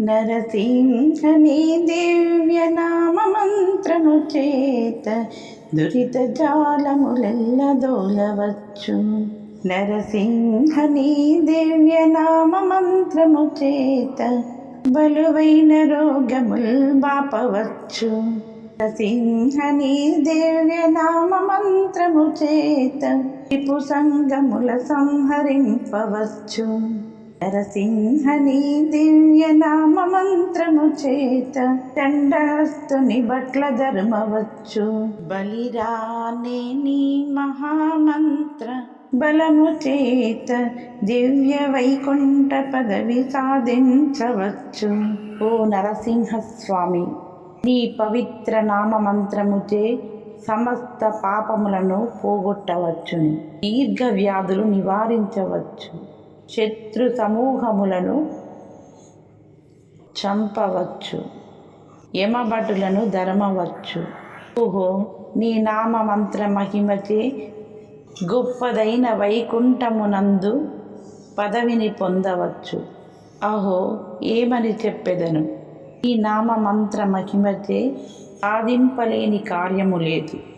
నరసింహని దివ్య నామ మంత్రము చేత దురిత జాలములెల్ల దోలవచ్చు. నరసింహని దివ్య నామ మంత్రము చేత బలువైన రోగముల్ బాపవచ్చు. నరసింహని దివ్య మంత్రము చేత టిపు సంగముల సంహరింపవచ్చు. నరసింహని దివ్య నామ మంత్రము చేత దండహస్తుని బట్ల ధర్మవచ్చు బలిరానే నీ మహామంత్ర. బలము చేత దివ్య వైకుంఠ పదవి సాధించవచ్చు. ఓ నరసింహస్వామి నీ పవిత్ర నామ మంత్రముచే సమస్త పాపములను పోగొట్టవచ్చును. దీర్ఘ వ్యాధులు నివారించవచ్చు. శత్రు సమూహములను చంపవచ్చు యమభటులను ధరమవచ్చు. ఓహో నీ నామ మంత్ర మహిమచే గొప్పదైన వైకుంఠమునందు పదవిని పొందవచ్చు. అహో ఏమని చెప్పెదను? ఈ నామ మంత్ర మహిమచే సాధింపలేని కార్యము లేదు.